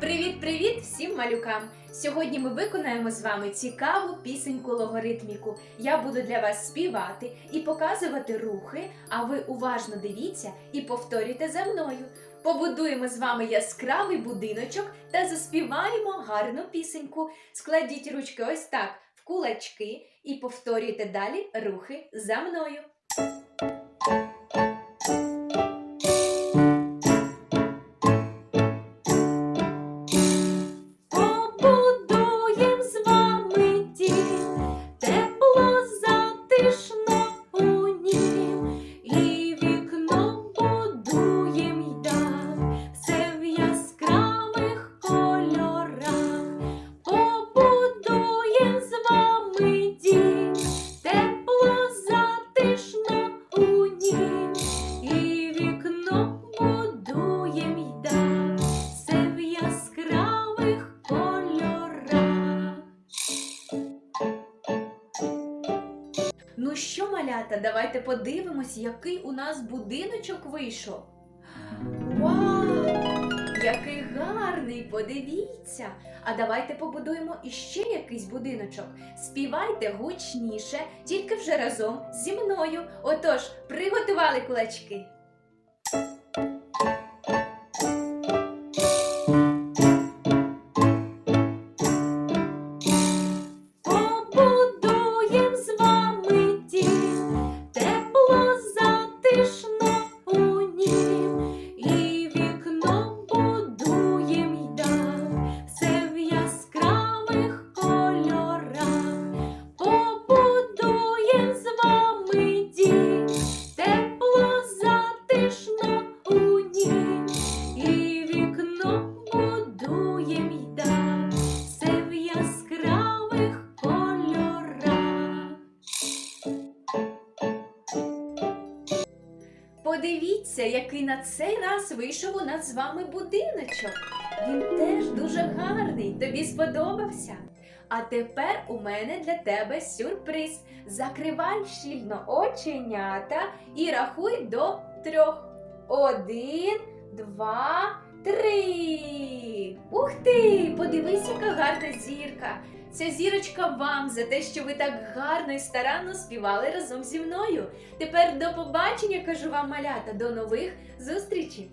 Привіт-привіт всім малюкам! Сьогодні ми виконаємо з вами цікаву пісеньку логаритміку. Я буду для вас співати і показувати рухи, а ви уважно дивіться і повторюйте за мною. Побудуємо з вами яскравий будиночок та заспіваємо гарну пісеньку. Складіть ручки ось так в кулачки і повторюйте далі рухи за мною. Ну що, малята, давайте подивимось, який у нас будиночок вийшов. Вау! Який гарний, подивіться! А давайте побудуємо іще якийсь будиночок. Співайте гучніше, тільки вже разом зі мною. Отож, приготували кулачки. Подивіться, який на цей раз вийшов у нас з вами будиночок. Він теж дуже гарний. Тобі сподобався? А тепер у мене для тебе сюрприз. Закривай щільно оченята і рахуй до трьох. Один, два, три. Ух ти! Подивись, яка гарна зірка. Ця зірочка вам за те, що ви так гарно і старанно співали разом зі мною. Тепер до побачення, кажу вам малята, до нових зустрічей!